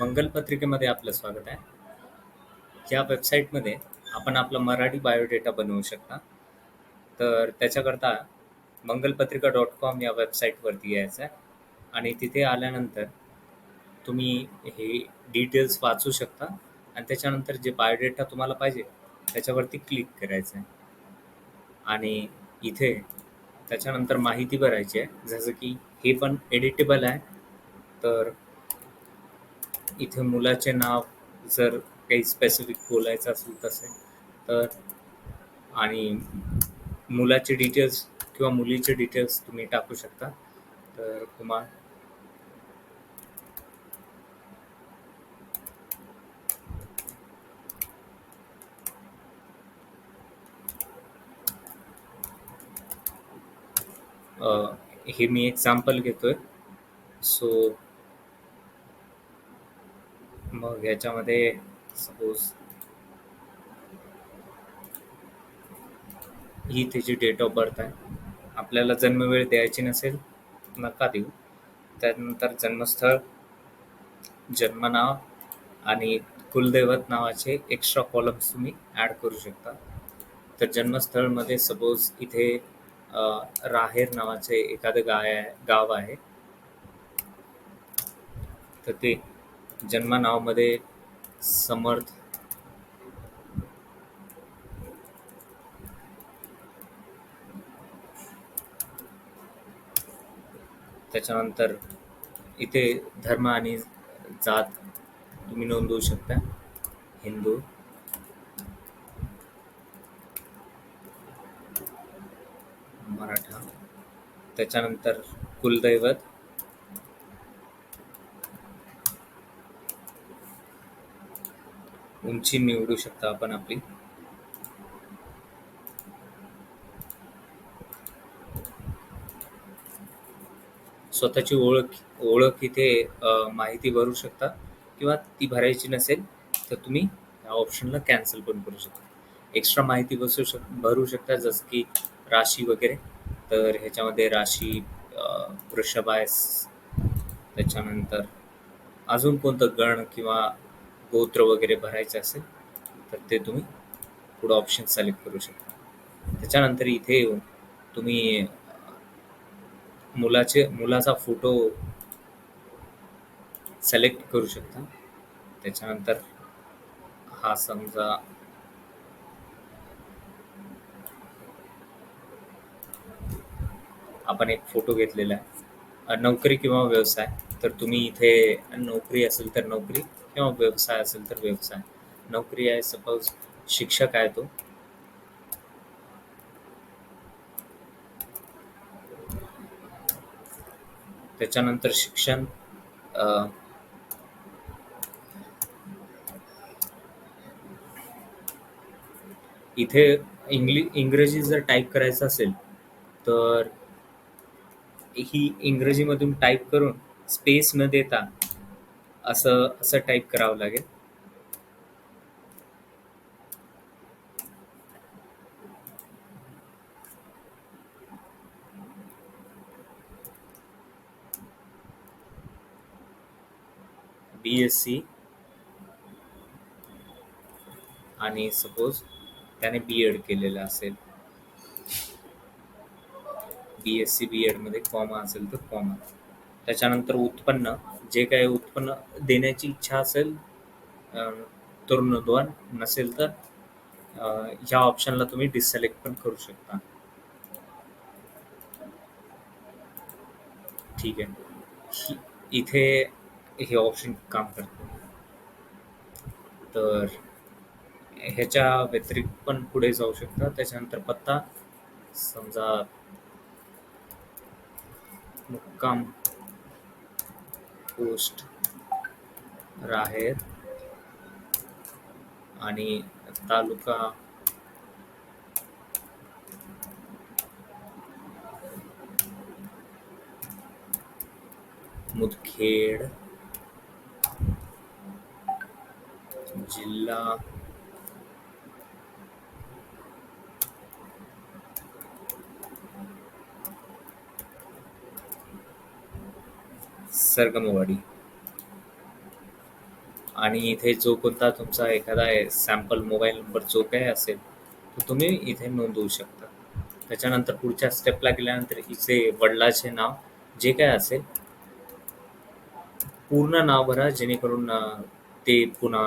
मंगलपत्रिकेमध्ये आपलं स्वागत आहे. या वेबसाईटमध्ये आपण आपला मराठी बायोडेटा बनवू शकता. तर त्याच्याकरता मंगलपत्रिका डॉट कॉम या वेबसाईटवरती यायचं आहे आणि तिथे आल्यानंतर तुम्ही हे डिटेल्स वाचू शकता आणि त्याच्यानंतर जे बायोडेटा तुम्हाला पाहिजे त्याच्यावरती क्लिक करायचं आहे. आणि इथे त्याच्यानंतर माहिती भरायची आहे. जसं की हे पण एडिटेबल आहे. तर इथे मुलाचे नाव जर काही स्पेसिफिक बोलायचं असेल तसे तर आणि मुलाचे डिटेल्स किंवा मुलीचे डिटेल्स तुम्ही टाकू शकता. तर कुमार हे मी एक्झाम्पल घेतोय. सो मग ह्याच्यामध्ये सपोज ही त्याची डेट ऑफ बर्थ आहे. आपल्याला जन्मवेळ द्यायची नसेल, नका देऊ. त्यानंतर जन्मस्थळ, जन्मनाव आणि कुलदैवत नावाचे एक्स्ट्रा कॉलम्स तुम्ही ॲड करू शकता. तर जन्मस्थळमध्ये सपोज इथे राहेर नावाचे एखादं गाय आहे गाव आहे. तर ते जन्मनावामध्ये समर्थ. त्याच्यानंतर इथे धर्म आणि जात तुम्ही नोंदवू शकता. हिंदू. मराठा. त्याच्यानंतर कुलदैवत. उंची निवडू शकता आपण आपली. स्वतःची ओळख ओळख इथे माहिती भरू शकता किंवा ती भरायची नसेल तर तुम्ही या ऑप्शनला कॅन्सल पण करू शकता. एक्स्ट्रा माहिती बसू शक भरू शकता जसं की राशी वगैरे. तर ह्याच्यामध्ये राशी वृषभायस वृषभ आहे. त्याच्यानंतर अजून कोणतं गण किंवा गोत्र वगैरे भरायचं असेल तर ते तुम्ही पुढं ऑप्शन सिलेक्ट करू शकता. त्याच्यानंतर इथे येऊन तुम्ही मुलाचे मुलाचा फोटो सिलेक्ट करू शकता. त्याच्यानंतर हा समजा आपण एक फोटो घेतलेला आहे. नोकरी किंवा व्यवसाय तर तुम्ही इथे नोकरी असेल तर नोकरी किंवा व्यवसाय असेल तर व्यवसाय. नोकरी आहे सपोज शिक्षक आहे तो. त्याच्यानंतर शिक्षण इथे इंग्लि इंग्रजी जर टाईप करायचं असेल तर ही इंग्रजीमधून टाईप करून स्पेस न देता असं असं टाइप करावं लागेल. बीएससी आणि सपोज त्याने बी-एड केलेलं असेल. बी-एससी, बी-एडमध्ये कॉमा असेल तर कॉमा. त्याच्यानंतर उत्पन्न जे काही उत्पन्न देण्याची इच्छा असेल अ, नसेल तर ह्या ऑप्शनला तुम्ही डिसलेक्ट पण करू शकता. ठीक आहे. इथे हे ऑप्शन काम करतं. तर ह्याच्या व्यतिरिक्त पण पुढे जाऊ शकता. त्याच्यानंतर पत्ता समजा मुक्काम पोस्ट राहेर आणि तालुका मुदखेड जिल्हा सरगमवाडी. आणि इथे जो कोणता तुमचा एखादा सॅम्पल मोबाईल नंबर जो काही असेल तो तुम्ही इथे नोंदवू शकता. त्याच्यानंतर पुढच्या स्टेपला गेल्यानंतर इथे वडिलाचे नाव जे काय असेल पूर्ण नाव भरा जेणेकरून ते पुन्हा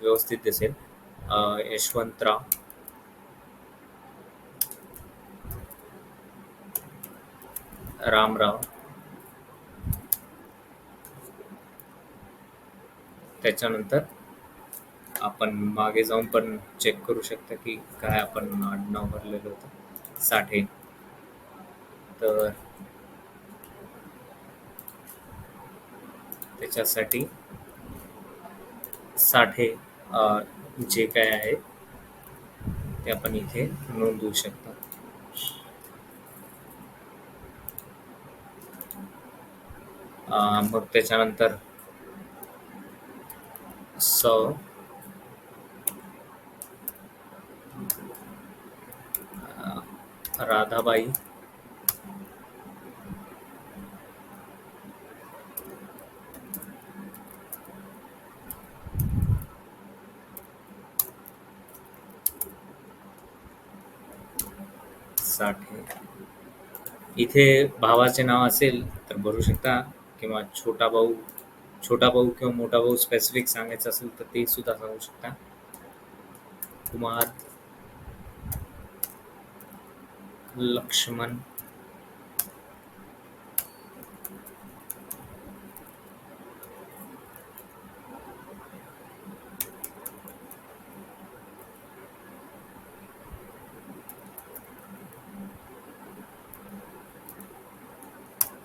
व्यवस्थित दिसेल. यशवंतराव. रामराव. त्याच्यानंतर आपण मागे जाऊन पण चेक करू शकता की काय आपण आडनाव भरलेलं होतं. साठे तर त्याच्यासाठी साठे जे काय आहे ते आपण इथे नोंदवू शकतो. मग त्याच्यानंतर स राधाबाई uh, साठे. इथे भावाचे नाव असेल तर भरू शकता किंवा छोटा भाऊ छोटा भाऊ किंवा मोठा भाऊ स्पेसिफिक सांगायचं असेल तर ते सुद्धा सांगू शकता. कुमार लक्ष्मण.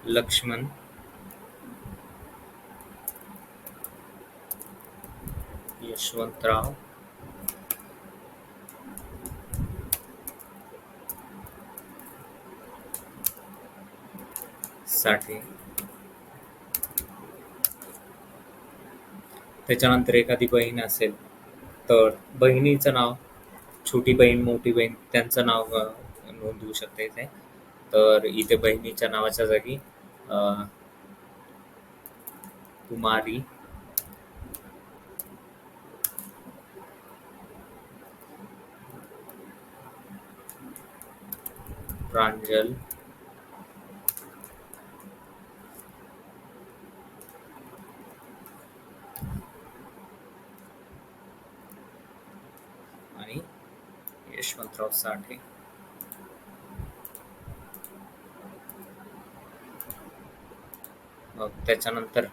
लक्ष्मण. यशवंतराव. साठे. त्याच्यानंतर एखादी बहीण असेल तर बहिणीचं नाव छोटी बहीण मोठी बहीण त्यांचं नाव नोंदवू शकता इथे. तर इथे बहिणीच्या नावाच्या जागी अ, कुमारी प्रांजल. आणि यशवंतराव साठे. मग त्याच्यानंतर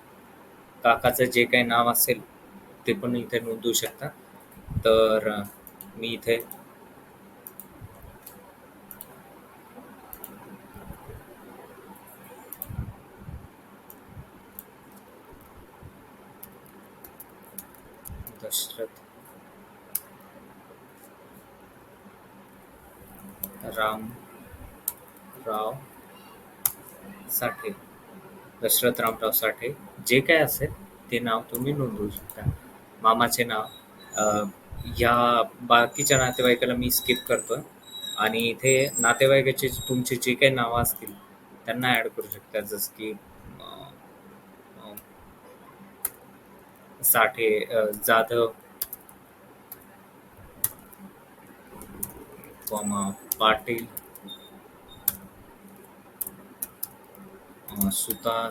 काकाचं जे काही नाव असेल ते पण इथे नोंदवू शकता. तर मी इथे दशरथ राम राव साठे. दशरथ रामराव साठे. जे काय असेल ते नाव तुम्ही नोंदवू शकता. मामाचे नाव. या बाकीच्या नातेवाईकाला मी स्किप करतो आणि इथे नातेवाईकाचे तुमचे जे काही नावं असतील त्यांना ॲड करू शकता. जसं की साठे जाधव कॉमा पाटील सुतार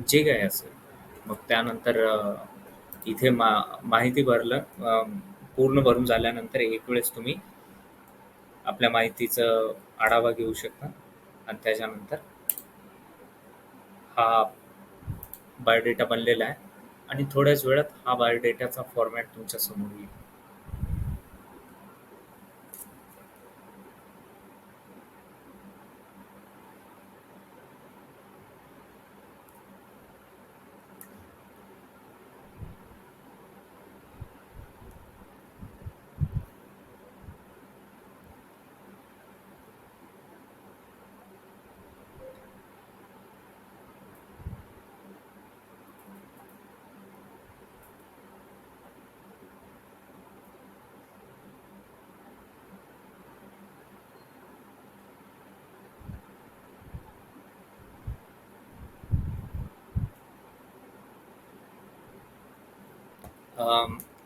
जे काय असेल. मग त्यानंतर इथे मा माहिती भरलं पूर्ण भरून झाल्यानंतर एक वेळेस तुम्ही आपल्या माहितीचं आढावा घेऊ शकता. आणि त्याच्यानंतर हा बायोडेटा बनलेला आहे. आणि थोड्याच वेळात हा बायोडेटाचा फॉर्मॅट तुमच्यासमोर येईल.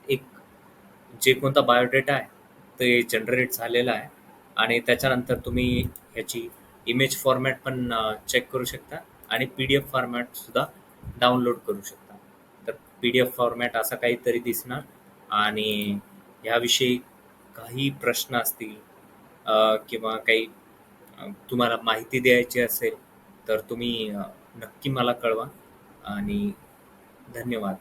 एक जे कोणता बायोडेटा आहे ते जनरेट झालेला आहे. आणि त्याच्यानंतर तुम्ही ह्याची इमेज फॉर्मॅट पण चेक करू शकता आणि पी डी एफ फॉर्मॅटसुद्धा डाउनलोड करू शकता. तर पी डी एफ फॉर्मॅट असा काहीतरी दिसणार आणि ह्याविषयी काही प्रश्न असतील किंवा काही तुम्हाला माहिती द्यायची असेल तर तुम्ही नक्की मला कळवा. आणि धन्यवाद.